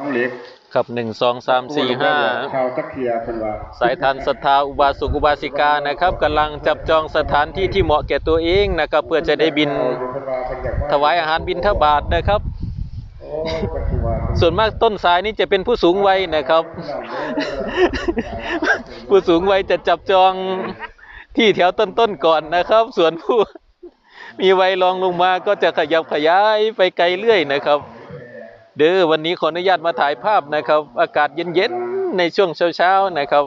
น้องเล็กครับหนึ่งสองสามสี่ห้าชาวตะเคียนเพิ่นว่าสายทานศรัทธาอุบาสกอุบาสิกานะครับกำลังจับจองสถานที่ที่เหมาะแก่ตัวเองนะครับ เพื่อจะได้บินเอาอยู่เพิ่นว่าเพิ่นอยากถวายอาหารบินทบาทนะครับโอ้ยเพิ่นสิว่าเพิ่นส่วนมากต้นสายนี้จะเป็นผู้สูงวัยนะครับ ผู้สูงวัยจะจับจองที่แถวต้นๆก่อนนะครับ ส่วนผู้มีวัยรองลงมาก็จะขยับขยายไปไกลเรื่อยนะครับ เด้อวันนี้ขออนุญาตมาถ่ายภาพนะครับ อากาศเย็นๆในช่วงเช้าๆนะครับ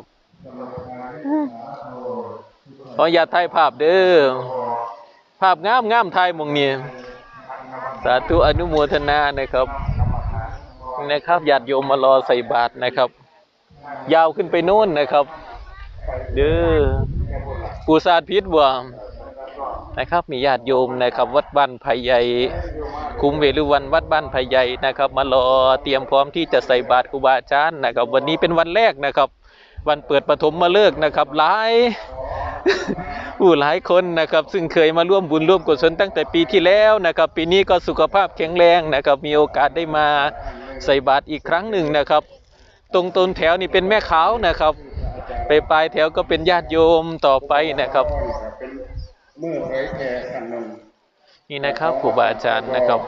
ขออนุญาตถ่ายภาพเด้อภาพงามงามๆถ่ายมองนี้สาธุอนุโมทนานะครับนะครับญาติโยมมารอใส่บาตรนะครับ ยาวขึ้นไปโน่นนะครับ เด้อปูซาดพิษบ่ นะครับ มีญาติโยมนะครับวัดบ้านไผ่ใหญ่คุ้มเวรุวันวัดบ้านไผ่ใหญ่นะครับมารอเตรียมพร้อมที่จะใส่บาตรครูบาอาจารย์นะครับ วันนี้เป็นวันแรกนะครับ วันเปิดปฐมมาเลิกนะครับหลายผู้หลายคนนะครับ ซึ่งเคยมาร่วมบุญร่วมกุศลตั้งแต่ปีที่แล้วนะครับ ปีนี้ก็สุขภาพแข็งแรงนะครับ มีโอกาสได้มาใส่บาตรอีกครั้งหนึ่งนะครับ ตรงต้นแถวนี่เป็นแม่ขาวนะครับ ไปปลายแถวก็เป็นญาติโยมต่อไปนะครับ เป็นมือเผยแพร่ท่านหนึงนี่นะครับครูบาอาจารย์นะครับ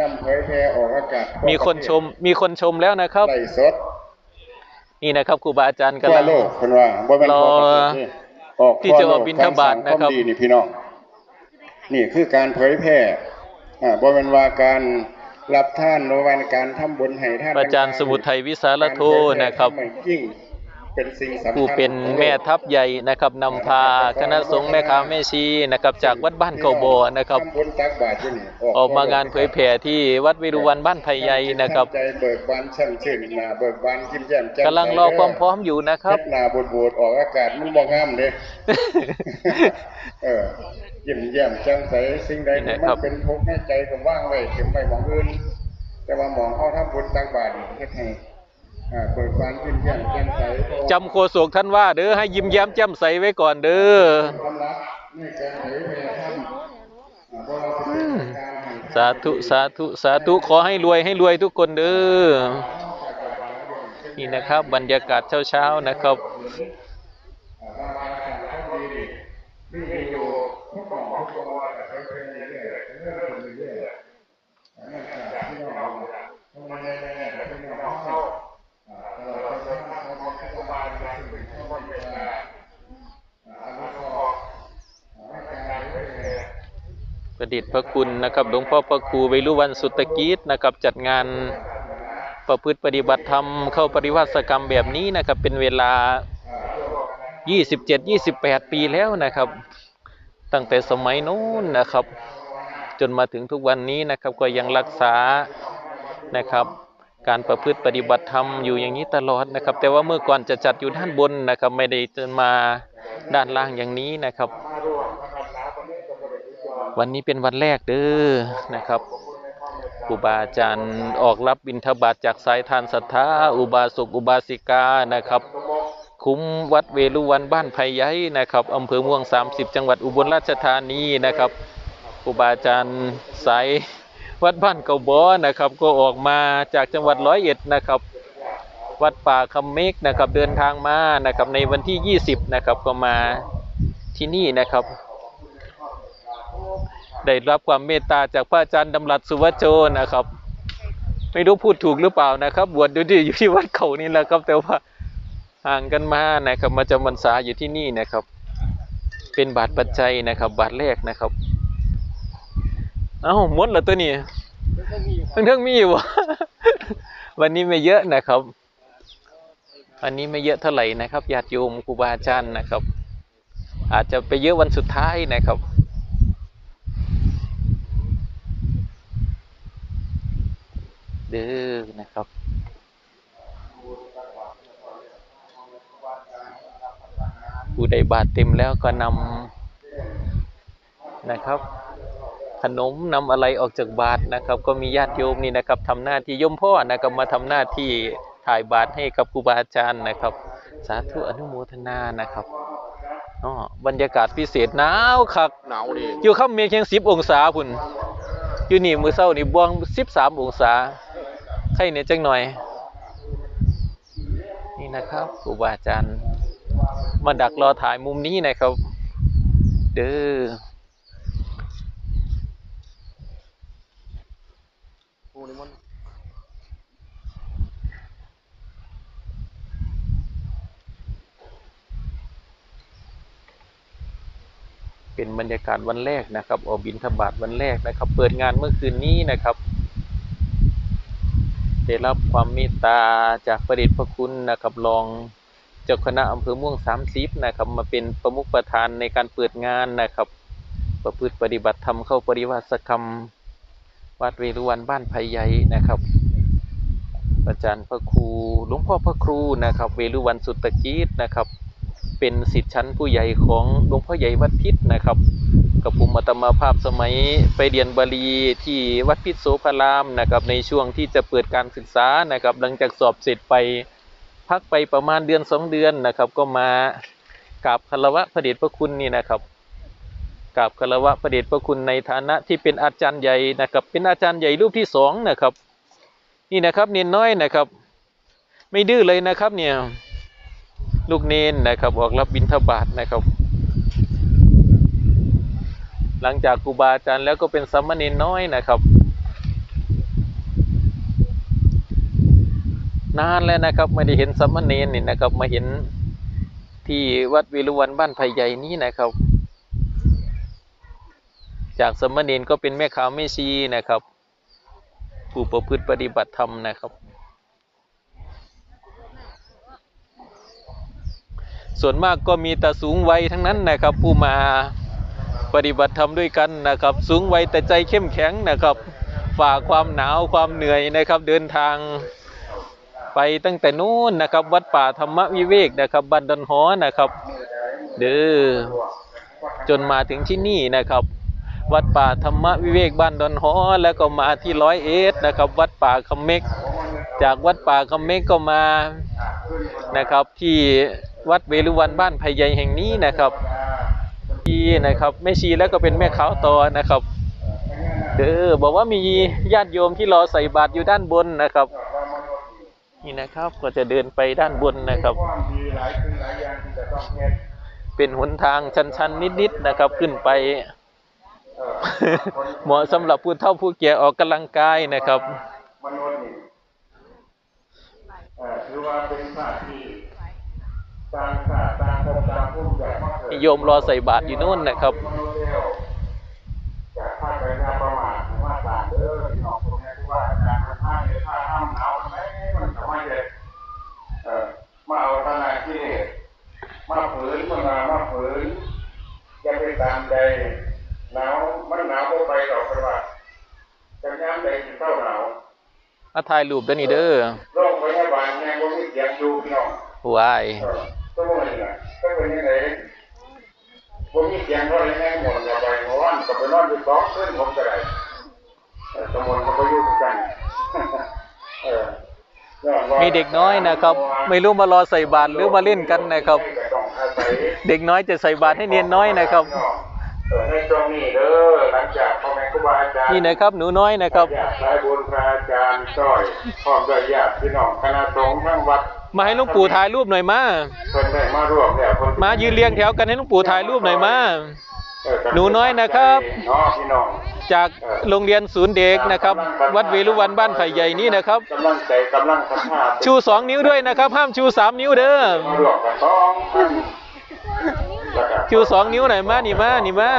นำเผยแพร่ออกอากาศมีคนชมมีคนชมแล้วนะครับไล่สดนี่นะครับครูบาอาจารย์ทั่กำวลังโลกเพิ่นว่าบ่แม่นรอทั่วประเทศนี่ออกที่จะออกบิณฑบาตนะครับทางสังมดีนี่พี่น้องนี่คือการเผยแพร่อ่าบ่แม่นว่าการรับท่านหรือว่าการทำบุญให้ท่านอาจารย์สมุทัยวิสารโทนะครับการเผยแพทำให้ยิ่ง เป็นสิ่งสำคัญผู้เป็นแม่ทัพใหญ่นะครับนำพาคณะสงฆ์แม่ค้าแม่ชีนะครับจากวัดบ้านเกาโบนะครับ ทำบุญตักบาตรอยู่นี่ออกมางานเผยแผ่ที่วัดวิรุวันบ้านไผ่ใหญ่นะครับ ใจเบิกบานช่ำชื่นหน้าเบิกบานยิ้มแย้มแจ่มใสกำลังรอความพร้อมอยู่นะครับเฮ็ดหน้าบูดๆออกอากาศมันบ่งามเด้เออยิ้มแย้มแจ่มใสสิ่งใดที่นะมัครันบ เป็นทุกข์ในใจก็ว่างไว้เก็บไว้หมองอื่น แต่ว่าหมองเฮาทำบุญตักบาตรนี่เฮ็ดให้อ่า เบิกบานยิ้มแย้มแจ่มใสจำโคศกท่านว่าเด้อให้ยิ้มแย้มแจ่มใสไว้ก่อนเด้อความรักในการเผยแผ่ธรรมอ่าบ่ว่าสิเป็นการให้สาธุสาธุสาธุขอให้รวยให้รวยทุกคนเด้อนี่นะครับ บรรยากาศเช้าๆนะครับประ ดิษฐ์พระคุณนะครับหลวงพ่อพระครูเวรุวันสุตกิจนะครับจัดงานประพฤติปฏิบัติธรรมเข้าปริวัติกรรมแบบนี้นะครับเป็นเวลา 27-28 ปีแล้วนะครับ ตั้งแต่สมัยนู้นนะครับ จนมาถึงทุกวันนี้นะครับก็ยังรักษานะครับการประพฤติปฏิบัติธรรมอยู่อย่างนี้ตลอดนะครับ แต่ว่าเมื่อก่อนจะจัดอยู่ด้านบนนะครับ ไม่ได้จนมาด้านล่างอย่างนี้นะครับ วันนี้เป็นวันแรกเด้อนะครับครูบาอาจารย์ออกรับบิณฑบาตจากสายทานศรัทธาอุบาสกอุบาสิกานะครับ คุ้มวัดเวรุวันบ้านไผ่ใหญ่นะครับอำเภอม่วง 30 จังหวัดอุบลราชธานีนะครับครูบาอาจารย์สายวัดบ้านเกาบอนะครับ ก็ออกมาจากจังหวัดร้อยเอ็ดนะครับ วัดป่าคำเมกนะครับเดินทางมานะครับในวันที่ 20นะครับก็มาที่นี่นะครับ ได้รับความเมตตาจากพระอาจารย์ดำรัสสุวัจโจนะครับ ไม่รู้พูดถูกหรือเปล่านะครับ บวชดูดีอยู่ที่วัดเขานี่แหละครับ แต่ว่าห่างกันมานะครับ มาจำพรรษาอยู่ที่นี่นะครับ เป็นบาทปัจจัยนะครับ บาทแรกนะครับ เอ้าหมดล้วตัวนี้ทั้งทั้งมีอยู่วะวันนี้ไม่เยอะนะครับวันนี้ไม่เยอะเท่าไหร่นะครับญาติโยมครูบาอาจารย์นะครับ อาจจะไปเยอะวันสุดท้ายนะครับ เด้อนะครับผู้ใดบาทเต็มแล้วก็นำนะครับ ขนมนำอะไรออกจากบาทนะครับ ก็มีญาติโยมนี่นะครับทำหน้าที่โยมพ่อนะครับมาทำหน้าที่ถ่ายบาทให้กับครูบาอาจารย์นะครับ สาธุอนุโมทนานะครับอ๋อบรรยากาศพิเศษหนาวคักหนาวดิอยู่ข้ามเมียงเคียงสิบองศาพุ่นอยู่นี่มือเศร้านี่บวงสิบสามองศา ใครเนี่ยจังหน่อย นี่นะครับครูบาอาจารย์มาดักรอถ่ายมุมนี้นะครับ เด้อเป็นบรรยากาศวันแรกนะครับออกบินทบาทวันแรกนะครับ เปิดงานเมื่อคืนนี้นะครับ ได้รับความเมตตาจากพระเดชพระคุณนะครับรองเจ้าคณะอำเภอม่วงสามสิบนะครับมาเป็นประมุขประธานในการเปิดงานนะครับ ประพฤติปฏิบัติธรรมเข้าปริวาสกรรมวัดเวรุวันบ้านไผ่ใหญ่นะครับอาจารย์พระครูหลวงพ่อพระครูนะครับ เวรุวันสุตตกีตนะครับ เป็นสิทธิชั้นผู้ใหญ่ของหลวงพ่อใหญ่วัดพิษนะครับ กับผมอัตมาภาพสมัยไปเรียนบาลีที่วัดพิษโสภารามนะครับในช่วงที่จะเปิดการศึกษานะครับ หลังจากสอบเสร็จไปพักไปประมาณเดือนสองเดือนนะครับ ก็มากราบคารวะพระเดชพระคุณนี่นะครับกราบคารวะพระเดชพระคุณในฐานะที่เป็นอาจารย์ใหญ่นะครับ เป็นอาจารย์ใหญ่รูปที่สองนะครับ นี่นะครับเนียนน้อยนะครับ ไม่ดื้อเลยนะครับเนี่ยลูกเนนนะครับออกรับบิณฑบาตนะครับ หลังจากครูบาอาจารย์แล้วก็เป็นสัมมาเนนน้อยนะครับ นานแล้วนะครับไม่ได้เห็นสัมมาเนนนี่นะครับ มาเห็นที่วัดวิรุวันบ้านไผ่ใหญ่นี้นะครับ จากสัมมาเนนก็เป็นแม่ขาวแม่ชีนะครับ ผู้ประพฤติปฏิบัติธรรมนะครับส่วนมากก็มีแต่สูงวัยทั้งนั้นนะครับ ผู้มา ปฏิบัติธรรมด้วยกันนะครับ สูงไวัยแต่ใจเข้มแข็งนะครับฝ่าความหนาวความเหนื่อยนะครับ เดินทางไปตั้งแต่นู้นนะครับ วัดป่าธรรมวิเวกนะครับบันดอนหอนะครับ เด้อจนมาถึงที่นี่นะครับ วัดป่าธรรมวิเวกบ้านดอนหอแล้วก็มาที่ร้อยเอ็ดนะครับ วัดป่าคำเมกจากวัดป่าคำเมกก็มานะครับ ที่วัดเวรุวันบ้านไผ่ใหญ่แห่งนี้นะครับ ที่นะครับแม่ชีแล้วก็เป็นแม่ขาวตอนะครับเด้อบอกว่ามีญาติโยมที่รอใส่บาตรอยู่ด้านบนนะครับ นี่นะครับก็จะเดินไปด้านบนนะครับ เป็นหนทางชันๆนิดๆนะครับขึ้นไป เหมาะสำหรับผู้เฒ่าผู้แก่ออกกำลังกายนะครับมนุษย์นี่ถือว่าเป็นศาสตร์ที่ต่างสตร์ต่าง ภพต่างภูมิจากมาเกิดนิยมรอใส่บาตรอยู่นู่นนะครับมาถ่าศาตรเด้อพี่น้องพวกนี้ที่ว่าอาจารย์กระทั่ในาห้ามหนาวไหมมันทำไมเด็กเออมาเอาทนายที่นี่มาฝืนมามามาฝืนอย่าไปตามใจหนาวมันหนาวก็ไปหรอกเพราะว่าจะย้ำใจเศร้าหนาวมาถ่ายรูปด้อนี่เด้อโรงพยาบาลแม่งบ่มีเสียงอยู่พี่น้องวายเออตัวนี้นะ ก็เป็นยังไงบ่มีเสียงเท่าไรแม่งหมดอย่าไปเมื่อวานก็ไปนอนอยู่สองคืนผมก็ได้เออสมมุนก็ไปอยู่ด้วยกันเออย้อนว่ามีเด็กน้อยนะครับ ไม่รู้มารอใส่บาตรหรือมาเล่นกันนะครับก็ต้องอาศัยเด็กน้อยจะใส่บาตรให้เนียนน้อยนะครับเออในช่วงนี้เด้อหลังจากพ่อแม่ครูบาอาจารย์นี่นะครับ หนูน้อยนะครับญาติสายบุญพระอาจารย์จ้อยพร้อมด้วยญาติพี่น้องคณะสงฆ์ทั้งวัด มาให้หลุงปู่ถ่ายรูปหน่อยมาเพิ่นได้มาร่วมเนี่ยเพิ่นมายืนเรียงแถวกันให้หลุงปู่ถ่ายรูปหน่อยมาเออหนูน้อยนะครับ เนาะพี่น้องจากโรงเรียนศูนย์เด็กนะครับ วัดเวรุวันบ้านไผ่ใหญ่นี้นะครับ กำลังใจกำลังศรัทธาชูสองนิ้วด้วยนะครับ ห้ามชูสามนิ้วเด้อมาร่วมกันต้องแล้วก็ชูสองนิ้วหน่อยมานี่มานี่มา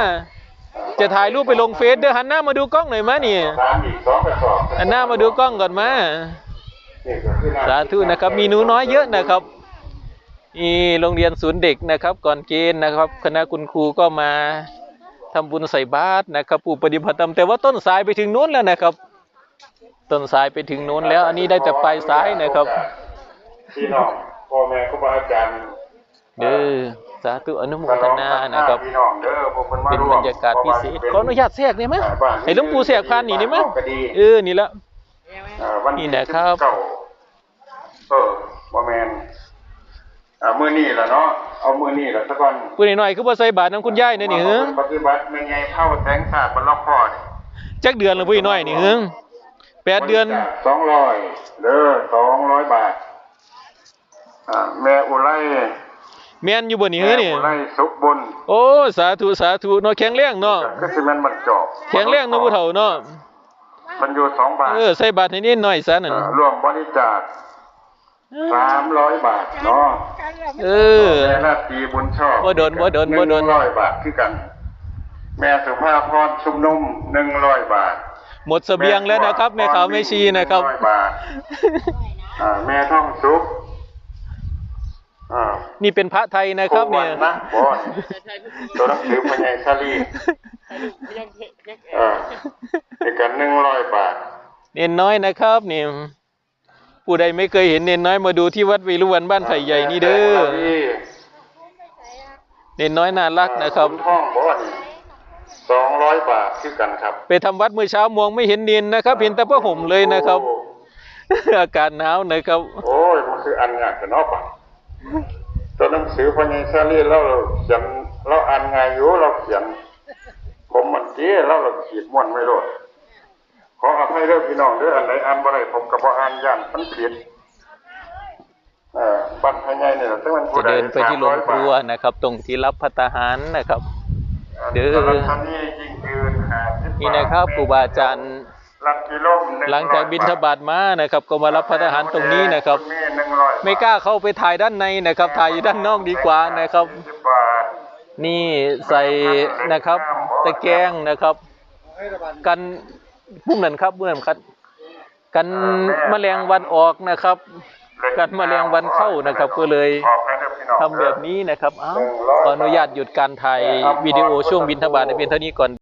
จะถ่ายรูปไปลงเฟซเด้อหันหน้ามาดูกล้องหน่อยมานี่สามอีกสองกระสอบ หันหน้ามาดูกล้องก่อนมานี่ก็คือหน้ สาธุนะครับ มีหนูน้อยเยอะนะครับมีโรงเรียนศูนย์เด็กนะครับ ก่อนเกณฑ์นะครับ คณะคุณครูก็มาทำบุญใส่บาตรนะครับปู่ปฏิบัติธรรมแต่ว่าต้นสายไปถึงนู้นแล้วนะครับ ต้นสายไปถึงนู้นแล้ว อันนี้ได้แต่ปลายสายนะครับพี่น้องพ่อแม่ครูบาอาจารย์เด้อสาธุอนุโมทนานะครับพี่น้องเด้อพวกเพิ่นมาเป็นร่วบรมรยากาศพิเศษขออนุญาตแทรกได้ไหมอ่าบ้านให้หลวงปู่แทรกผ่านนี่ได้ไหมก็ดีเออนี่ละอ่าวันนี่ที่นะครับ เก้าเออบ่แม่นอ่ามื้อนี้ล่ะเนาะเอามื้อนี้ล่ะซะก่อนพูดหน่อยๆคือบ่ใส่บาตรนํคุณยายเนี่ยนี่เฮ้ปฏิบัติแม่ไงเผาแสงสาดบนล็อกพ่อนี่จักเดือนแล้วพูดหน่อยนี่เฮ้แแปดเดือนสองร้อยเด้อสองร้อยบาทอ่าแม่อุไรแม่นอยู่บ่นี่เฮ้ยนี่แม่อุไรสุขบุญโอ้ สาธุ สาธุเนาะแข็งแรงเนาะก็สิแม่นบันจอบแข็งแรงเนาะผู้เฒ่าเนาะมันอยู่สองบาท เออ ใส่บาตรให้นิดหน่อยซะนั่นเอ่อรวมบริจาค สามร้อยบาทเนาะเออแม่นาตีบุญชอบบ่โดนบ่โดนบ่โดนหงร้อยบาทคือกัน แม่สุภาพรชุมนุมหนึ่งร้อยบาท หมดเสบียงแล้วนะครับ แม่ขาวแม่ชีนะครับหงอยบาทอ่าแม่ท่องสุขอ่านี่เป็นพระไทยนะครับเนี่ยครูวันะบอนตัวหนังสือพญายซาลีอ่าอีกกันหนึ่งร้อยบาทเนนน้อยนะครับนี่ ผู้ใดไม่เคยเห็นเนนน้อยมาดูที่วัดวีรุวันบ้านไผ่ใหญ่นี่เด้อเนนน้อยน่ารักนะครับณท่องบอนสองร้อยบาทคือกันครับ ไปทำวัดเมื่อเช้ามองไม่เห็นเนนนะครับ เห็นแต่ผ้าห่มเลยนะครับโอ้อากาศหนาวนะครับ โอ้ยมันคืออันยากกันเนาะปะตัวหนังสือพญายซาลีเราเขียนเราอ่านไงายอยู่เราเขียนผมมันเจี้เราเราขีดม้วนไม่โลด ขออภัยเด้อพี่น้องเด้ออันไหนอ่านบ่ได้ผมก็บ่อ่านย่านมันผิดเอ่อบัตรพญายเนี่ยซึ่งมันจะผู้ใดเดินไปที่โรงครัว300บาทนะครับ ตรงที่รับพัตตาหารนะครับ เด้อสำหรับท่านนี้ยิ่งยืน50นี่นะครับครูบาอาจารย์หลักกิโลหนึ่งหลังจากบิณฑบาตมานะครับ ก็มารับพัตตาหารตรงนี้นะครับมีหนึ่งร้อยไม่กล้าเข้าไปถ่ายด้านในนะครับ ถ่ายอยู่ด้านนอกดีกว่านะครับสิบบาทนี่ใส่นะครับ ตะแกรงนะครับ กัน พุ่มนั่นครับพุ่มนั่นครับ กันแมลงวันออกนะครับ กันแมลงวันเข้านะครับ ก็เลยออกให้เด้อพี่น้องทำแบบนี้นะครับอ้าวขออนุญาตหยุดการถ่ายวิดีโอช่วงบินทบาทในเพียงเท่านี้ก่อน